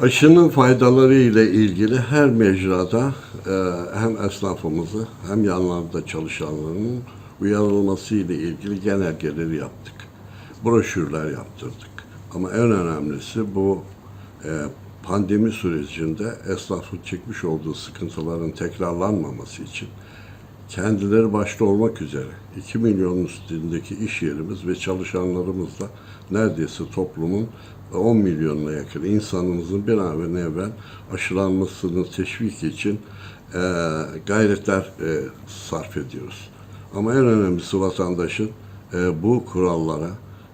Aşının faydaları ile ilgili her mecrada e, hem esnafımızı hem yanlarında çalışanların uyarılması ile ilgili genelgeleri yaptık. Broşürler yaptırdık. Ama en önemlisi bu e, pandemi sürecinde esnafın çekmiş olduğu sıkıntıların tekrarlanmaması için kendileri başta olmak üzere 2 milyonun üstündeki iş yerimiz ve çalışanlarımızla neredeyse toplumun 10 milyonuna yakın insanımızın bir an evvel aşılanmasını teşvik için e, gayretler e, sarf ediyoruz. Ama en önemlisi vatandaşın e, bu kurallara,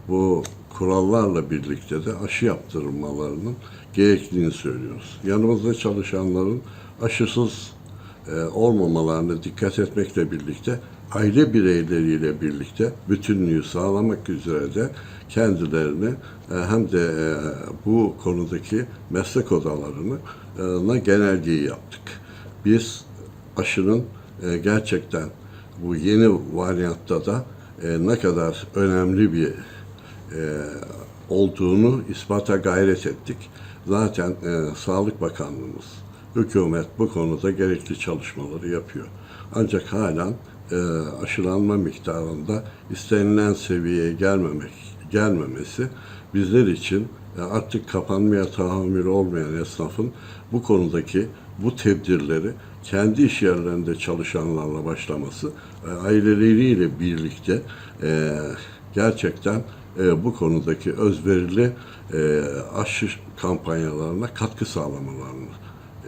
bu kurallarla birlikte de aşı yaptırmalarının gerektiğini söylüyoruz. Yanımızda çalışanların aşısız e, olmamalarına dikkat etmekle birlikte aile bireyleriyle birlikte bütünlüğü sağlamak üzere de kendilerini e, hem de e, bu konudaki meslek odalarına genelgeyi yaptık. Biz aşının gerçekten bu yeni varyatta da ne kadar önemli bir olduğunu ispata gayret ettik. Zaten Sağlık Bakanlığımız, hükümet bu konuda gerekli çalışmaları yapıyor. Ancak halen e, aşılanma miktarında istenilen seviyeye gelmemek gelmemesi bizler için e, artık kapanmaya tahammülü olmayan esnafın bu konudaki bu tedbirleri kendi iş yerlerinde çalışanlarla başlaması, e, aileleriyle birlikte e, gerçekten e, bu konudaki özverili e, aşı kampanyalarına katkı sağlamalarını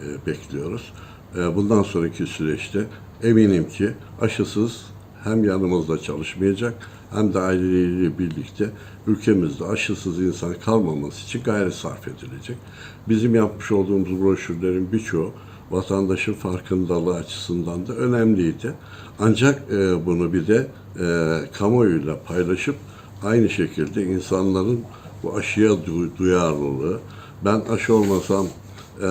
e, bekliyoruz. E, bundan sonraki süreçte eminim ki aşısız hem yanımızda çalışmayacak hem de aileleriyle birlikte ülkemizde aşısız insan kalmaması için gayret sarf edilecek. Bizim yapmış olduğumuz broşürlerin birçoğu vatandaşın farkındalığı açısından da önemliydi. Ancak e, bunu bir de e, kamuoyuyla paylaşıp aynı şekilde insanların bu aşıya du- duyarlılığı, ben aşı olmasam e,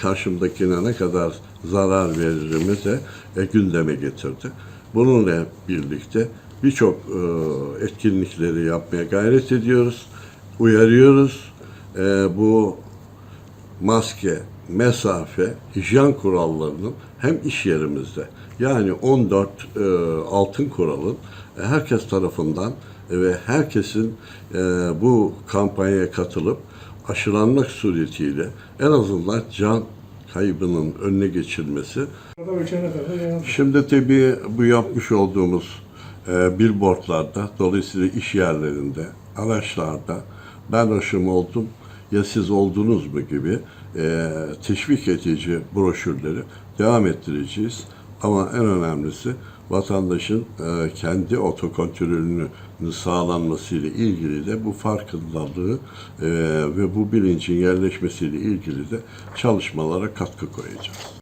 karşımdakine ne kadar zarar veririmi de e, gündeme getirdi. Bununla birlikte birçok e, etkinlikleri yapmaya gayret ediyoruz, uyarıyoruz. E, bu maske, mesafe, hijyen kurallarının hem iş yerimizde yani 14 e, altın kuralın e, herkes tarafından ve herkesin e, bu kampanyaya katılıp aşılanmak suretiyle en azından can kaybının önüne geçilmesi. Şimdi tabii bu yapmış olduğumuz e, billboardlarda, dolayısıyla iş yerlerinde, araçlarda ben aşım oldum ya siz oldunuz mu gibi e, teşvik edici broşürleri devam ettireceğiz. Ama en önemlisi vatandaşın e, kendi otokontrolünü sağlanmasıyla ilgili de bu farkındalığı e, ve bu bilincin yerleşmesiyle ilgili de çalışmalara katkı koyacağız.